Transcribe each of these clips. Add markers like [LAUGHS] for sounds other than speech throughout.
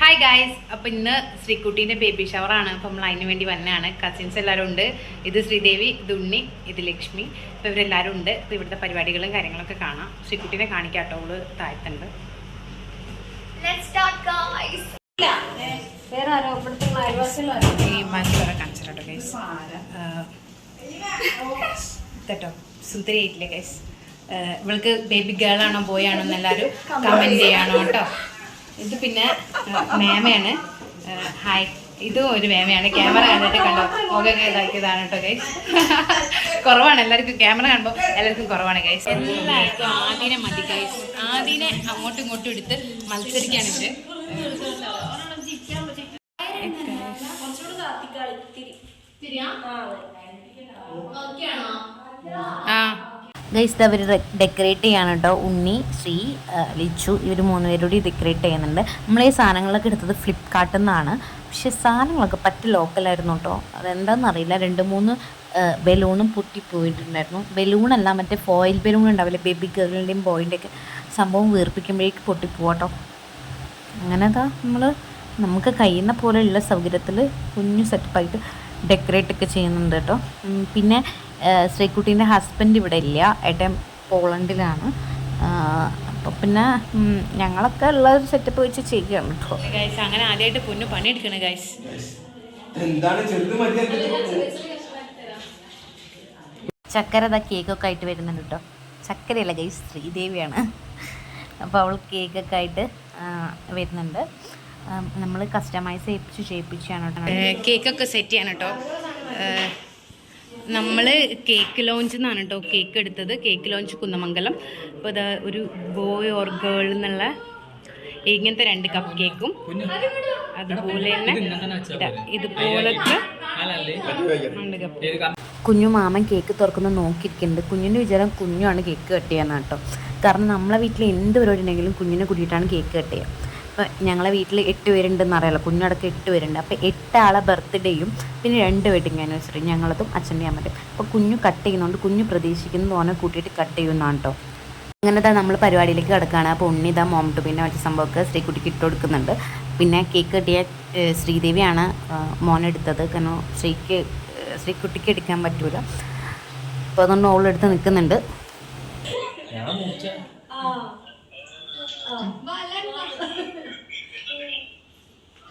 Hi guys അപ്പൊ ഇന്ന് ശ്രീകുട്ടീന്റെ baby shower ആണ്. അപ്പൊ നമ്മൾ അതിന് വേണ്ടി വന്നതാണ്. കസിൻസ് എല്ലാവരും ഉണ്ട്. ഇത് ശ്രീദേവി ഇത് ഉണ്ണി ഇത് ലക്ഷ്മി. അപ്പൊ ഇവരെല്ലാവരും ഉണ്ട്. അപ്പൊ ഇവിടുത്തെ പരിപാടികളും കാര്യങ്ങളൊക്കെ കാണാം. ശ്രീകുട്ടീനെ കാണിക്കാട്ടോ. അവൾ താഴ്ത്തുണ്ട്. കാണിച്ചിട്ടോ ഗൈസ് കേട്ടോ സുന്ദരിയായിട്ടില്ലേ ഗൈസ് ഇവൾക്ക് ബേബി ഗേൾ ആണോ ബോയ് ആണോ എന്ന് എല്ലാവരും കമന്റ് ചെയ്യണം കേട്ടോ. ഇത് പിന്നെ മേമയാണ്. ഹായ്. ഇതും ഒരു മേമയാണ്. ക്യാമറ കണ്ടിട്ട് കണ്ടോ? മുഖമൊക്കെ ഇതാക്കിയതാണ് കേട്ടോ ഗൈസ് [LAUGHS] കുറവാണ്. എല്ലാവർക്കും ക്യാമറ കാണുമ്പോൾ എല്ലാവർക്കും കുറവാണ് ഗൈസ് എല്ലാവർക്കും ആദ്യനെ മതി ഗൈസ് ആദ്യനെ അങ്ങോട്ടും ഇങ്ങോട്ടും എടുത്ത് മത്സരിക്കാനുണ്ട് ആ. ഗൈസ് അവർ ഡെക്കറേറ്റ് ചെയ്യാണ് കേട്ടോ ഉണ്ണി ശ്രീ ലിച്ചു ഇവർ മൂന്നുപേരോട് ഡെക്കറേറ്റ് ചെയ്യുന്നുണ്ട്. നമ്മൾ ഈ സാധനങ്ങളൊക്കെ എടുത്തത് ഫ്ലിപ്കാർട്ടിൽ നിന്നാണ് പക്ഷെ സാധനങ്ങളൊക്കെ പറ്റ ലോക്കലായിരുന്നു കേട്ടോ അതെന്താണെന്ന് അറിയില്ല. രണ്ട് മൂന്ന് ബലൂണും പൊട്ടിപ്പോയിട്ടുണ്ടായിരുന്നു ബലൂണല്ല മറ്റേ ഫോയിൽ ബലൂൺ ഉണ്ടാവില്ലേ? ബേബി ഗേളിന്റെയും ബോയിന്റെയൊക്കെ സംഭവം വീർപ്പിക്കുമ്പോഴേക്ക് പൊട്ടിപ്പോട്ടോ അങ്ങനെ അതാ നമ്മൾ നമുക്ക് കഴിയുന്ന പോലെയുള്ള സൗകര്യത്തിൽ കുഞ്ഞു സെറ്റപ്പായിട്ട് ഡെക്കറേറ്റ് ഒക്കെ ചെയ്യുന്നുണ്ട് കേട്ടോ. പിന്നെ ശ്രീക്കുട്ടീന്റെ ശ്രീകുട്ടീന്റെ ഹസ്ബൻഡ് ഇവിടെ ഇല്ല. ഏട്ടൻ പോളണ്ടിലാണ്. അപ്പോൾ പിന്നെ ഞങ്ങളൊക്കെ ഉള്ള ഒരു സെറ്റപ്പ് വെച്ച് ചെയ്യുകയാണ് കേട്ടോ ഗൈസ് അങ്ങനെ ആദ്യമായിട്ട് പൊന്നു പണിയെടുക്കണ ഗൈസ് ചക്കര ഇതാ കേക്കൊക്കെ ആയിട്ട് വരുന്നുണ്ട് കേട്ടോ ചക്കരയല്ല ഗൈസ് ശ്രീദേവിയാണ്. അപ്പോൾ അവൾ കേക്കൊക്കെ ആയിട്ട് വരുന്നുണ്ട്. നമ്മൾ കസ്റ്റമൈസ് ചെയ്യിപ്പിച്ച് ചെയ്യിപ്പിച്ചാണ് കേട്ടോ കേക്കൊക്കെ സെറ്റ് ചെയ്യാൻ കേട്ടോ. നമ്മൾ കേക്ക് ലോഞ്ച് എന്നാണ് കേട്ടോ കേക്ക് എടുത്തത്. കേക്ക് ലോഞ്ച് കുന്നമംഗലം അപ്പോൾ ഇത് ഒരു ബോയ് ഓർ ഗേൾ എന്നുള്ള ഇങ്ങനത്തെ രണ്ട് കപ്പ് കേക്കും അതുപോലെ തന്നെ ഇതുപോലത്തെ രണ്ട് കപ്പ് കുഞ്ഞു മാമൻ കേക്ക് തുറക്കുന്ന നോക്കിയിരിക്കുന്നുണ്ട്. കുഞ്ഞിന്റെ വിചാരം കുഞ്ഞാണ് കേക്ക് കട്ട് ചെയ്യാൻ കേട്ടോ. കാരണം നമ്മളെ വീട്ടിൽ എന്ത് പരിപാടി ഉണ്ടെങ്കിലും കുഞ്ഞിനെ കൂട്ടിയിട്ടാണ് കേക്ക് കട്ട് ചെയ്യുക അപ്പോൾ ഞങ്ങളെ വീട്ടിൽ എട്ട് പേരുണ്ടെന്ന് അറിയാലോ കുഞ്ഞടക്കം എട്ട് പേരുണ്ട്. അപ്പോൾ എട്ടാളെ ആളെ ബർത്ത്ഡേയും പിന്നെ രണ്ട് വെഡിങ് ആനിവേഴ്സറി ഞങ്ങളതും അച്ഛന്റെ അമ്മയും അപ്പോൾ കുഞ്ഞു കട്ട് ചെയ്യുന്നതുകൊണ്ട് കുഞ്ഞു പ്രതീക്ഷിക്കുന്നത് ഓനെ കൂട്ടിയിട്ട് കട്ട് ചെയ്യുന്നതാണ് കേട്ടോ അങ്ങനത്തെ നമ്മൾ പരിപാടിയിലേക്ക് കിടക്കുകയാണ് അപ്പോൾ ഉണ്ണിത മോം ടു പിന്നെ മറ്റു സംഭവമൊക്കെ ശ്രീകുട്ടിക്ക് ഇട്ട് കൊടുക്കുന്നുണ്ട്. പിന്നെ കേക്ക് കെട്ടിയ ശ്രീദേവിയാണ് മോനെടുത്തത് കാരണം ശ്രീക്ക് ശ്രീക്കുട്ടിക്ക് എടുക്കാൻ പറ്റൂല. അപ്പോൾ അതുകൊണ്ട് ഓളെടുത്ത് നിൽക്കുന്നുണ്ട്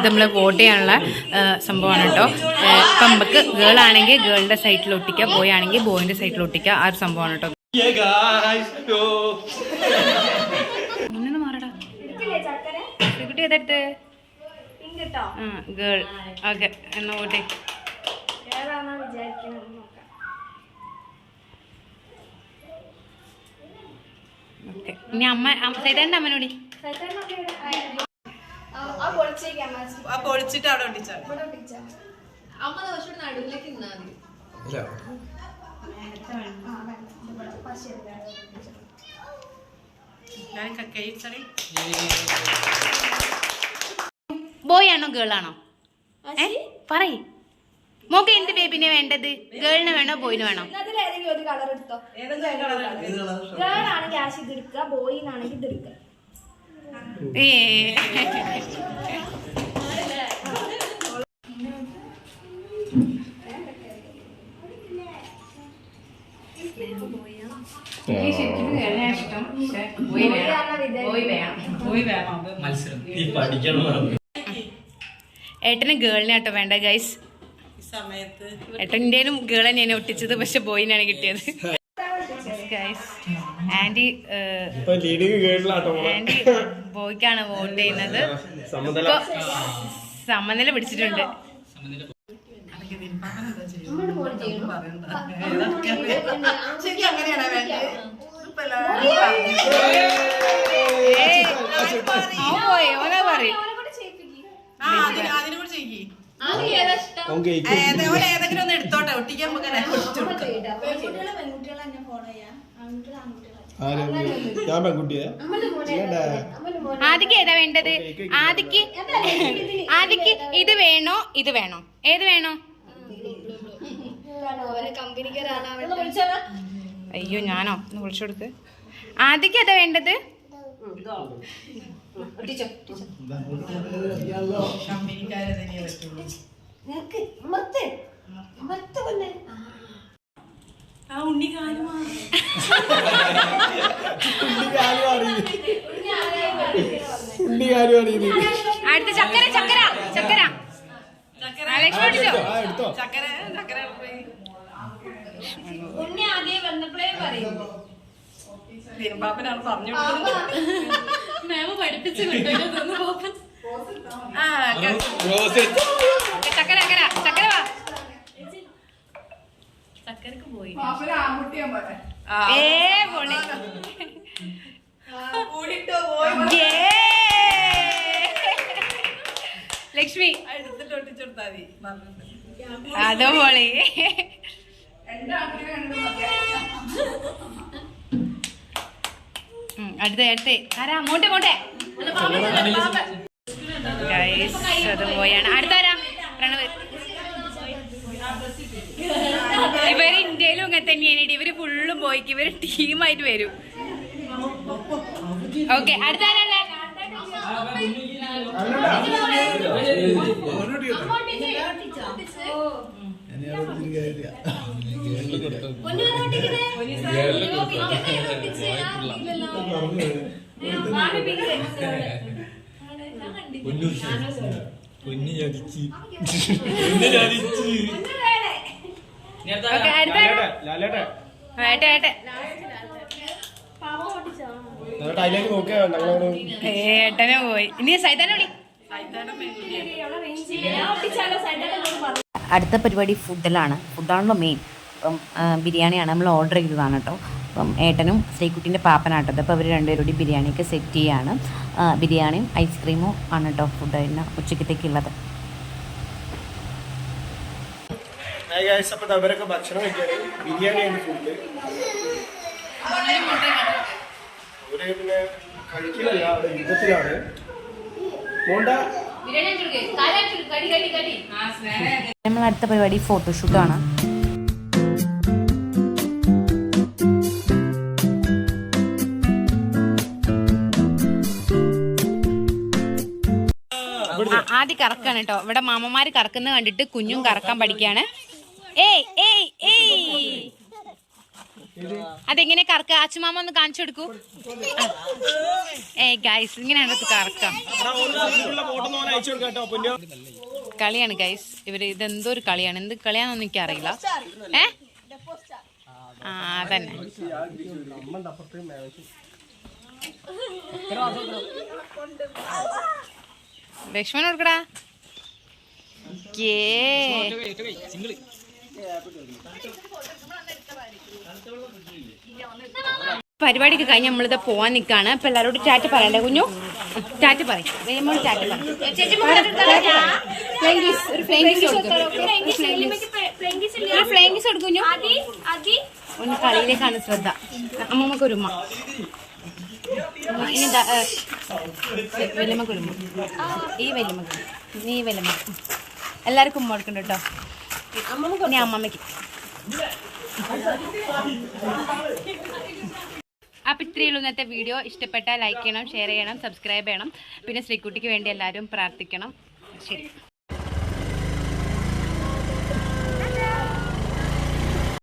ഇത് നമ്മൾ വോട്ട് ചെയ്യാനുള്ള സംഭവമാണ് കേട്ടോ. ഇപ്പം നമുക്ക് ഗേൾ ആണെങ്കിൽ ഗേളിന്റെ സൈറ്റിൽ ഒട്ടിക്കുക ബോയ് ആണെങ്കിൽ ബോയിന്റെ സൈറ്റിൽ ഒട്ടിക്കുക ആ ഒരു സംഭവമാണ് കേട്ടോ. മുന്നിന്ന് മാറടാ. കുട്ടി ഏതെടുത്ത്? Pink ഗേൾ ഓക്കെ എന്നാ വോട്ടേ ഏതാണോ നോക്കാം. ഓക്കെ. ഇനി അമ്മ സൈതാന്റെ അമ്മനോടി. ആ, ആ പൊളിച്ചിട്ട് അവിടെ ഒട്ടിച്ചാ. അമ്മ നടുവിലേക്ക് നിന്നാ മതി. ബോയ് ആണോ ഗേൾ ആണോ? ഏ? പറയ്. മോക്ക് എന്ത് ബേബിനെ വേണ്ടത്? ഗേളിന് വേണോ ബോയിന് വേണോ? അതിലേതെങ്കിലും ഒരു കളർ എടുത്തോ. ഗേൾ ആണെങ്കിൽ ആശ് ഇത് എടുക്കുക ബോയിനാണെങ്കിൽ ഇത് എടുക്കുക. ഏ. ഏട്ടന് ഗേളിനെ ആട്ടോ വേണ്ട ഗൈസ് ഏട്ടന്റെയും ഗേൾ തന്നെയാണ് ഒട്ടിച്ചത് പക്ഷെ ബോയിനാണ് കിട്ടിയത്. ഗൈസ് ആന്റി ആന്റി ബോയ്ക്കാണ് വോട്ട് ചെയ്യുന്നത്. സമനില. പിടിച്ചിട്ടുണ്ട്. ഏതെങ്കിലും ഒന്ന് എടുത്തോട്ടെ ഒട്ടിക്കാൻ പെൺകുട്ടികളെ ഞാൻ പെൺകുട്ടിയെ? ആദിക്ക് ഏതാ വേണ്ടത്? ആദിക്ക് ആദിക്ക് ഇത് വേണോ? ഇത് വേണോ? ഏത് വേണോ? അയ്യോ ഞാനോ? ഒന്ന് വിളിച്ചു കൊടുക്ക്. ആദിക്ക് ഏതാ വേണ്ടത്? ടീച്ചർ പറ്റുള്ളൂ നിനക്ക് മത്ത് മത്ത് കൊന്നെ ആ ഉണ്ണി കാലുമാ ഉണ്ടി കാര്യം അറിയുന്നത് അടുത്ത ചക്കര ചക്കര ചക്കര ആ, ലക്ഷ്മി പിടിച്ചോ ആ എടുത്തോ ചക്കര ചക്കര പോയി ഉണ്ണി ആദ്യം വന്നപ്പോഴേ പറയും തിരുമ്പാപ്പനാണ് പറഞ്ഞു ആ ക- റോസ് ചക്കര ചക്കര ചക്കര വാ. ആ, ഏ പൊളി. കൂടിട്ടോ പോയി ഏ. ലക്ഷ്മി. മതി. പറഞ്ഞിട്ട്. അതോ പൊളി. അടുത്ത അടുത്ത ആരാ? അത് പോയാണ്. അടുത്താരാ പ്രണവ്. ഇവർ ഇന്ത്യയിലും ഇങ്ങനെ തന്നെയാണ് ഇവർ ഫുള്ളും പോയിക്ക്. ഇവർ ടീമായിട്ട് വരും. ഓക്കെ അടുത്താരല്ലേ ഏട്ടനെ പോയി ഇനി സൈതാനെ വിളി അടുത്ത പരിപാടി ഫുഡിലാണ്. ഫുഡാണല്ലോ മെയിൻ അപ്പം ബിരിയാണിയാണ് നമ്മൾ ഓർഡർ ചെയ്തതാണ് കേട്ടോ. അപ്പം ഏട്ടനും ശ്രീകുട്ടീന്റെ പാപ്പനാട്ടത് അപ്പോൾ അവർ രണ്ടുപേരോടി കൂടി ബിരിയാണിയൊക്കെ സെറ്റ് ചെയ്യാണ്. ബിരിയാണിയും ഐസ്ക്രീമും ആണ് കേട്ടോ ഫുഡ് തന്നെ ഉച്ചക്കത്തേക്കുള്ളത്. അവരൊക്കെ ഭക്ഷണം ബിരിയാണിയാണ് ഫുഡ് അവർ പിന്നെ കഴിക്കില്ല അവിടെ യുദ്ധത്തിലാണ്. മോണ്ട? നമ്മൾ അടുത്ത പരിപാടി ഫോട്ടോഷൂട്ടാണ് കറക്കാണ് കേട്ടോ. ഇവിടെ മാമന്മാര് കറക്കുന്ന കണ്ടിട്ട് കുഞ്ഞും കറക്കാൻ പഠിക്കാണ് ഏയ് ഏയ് ഏയ്. അതെങ്ങനെ കറക്ക? അച്ഛമാമ ഒന്ന് കാണിച്ചു കൊടുക്കൂ. ഏയ് ഗൈസ് ഇങ്ങനെയാണ് കറക്കാം. കളിയാണ് ഗൈസ് ഇവർ ഇതെന്തോ ഒരു കളിയാണ്? എന്ത് കളിയാണെന്ന് എനിക്ക് അറിയില്ല ഏ? ആ അതന്നെ. ലക്ഷ്മൺ കൊടുക്കടാ കേ. പരിപാടിയൊക്കെ കഴിഞ്ഞ് നമ്മളിത് പോവാൻ നിൽക്കാണ് അപ്പൊ എല്ലാരോടും ചാറ്റ് പറയണ്ടേ കുഞ്ഞു? ചാറ്റ് പറയും. വേമോട് ചാറ്റ് പറയും കളിയിലേക്കാണ് ശ്രദ്ധ. അമ്മമ്മക്കൊരുമ്മ. ഇനി ദാ, കുടുംബം ഈ വലിയമ്മ കുടുംബം നീ വലിയമ്മ ഉമ്മ കൊടുക്കണ്ട കേട്ടോ. ഇനി അമ്മമ്മയ്ക്ക്. അപ്പം ഇത്രയുള്ള ഇന്നത്തെ വീഡിയോ. ഇഷ്ടപ്പെട്ടാൽ ലൈക്ക് ചെയ്യണം ഷെയർ ചെയ്യണം സബ്സ്ക്രൈബ് ചെയ്യണം. പിന്നെ ശ്രീക്കുട്ടിക്ക് വേണ്ടി എല്ലാവരും പ്രാർത്ഥിക്കണം. ശരി.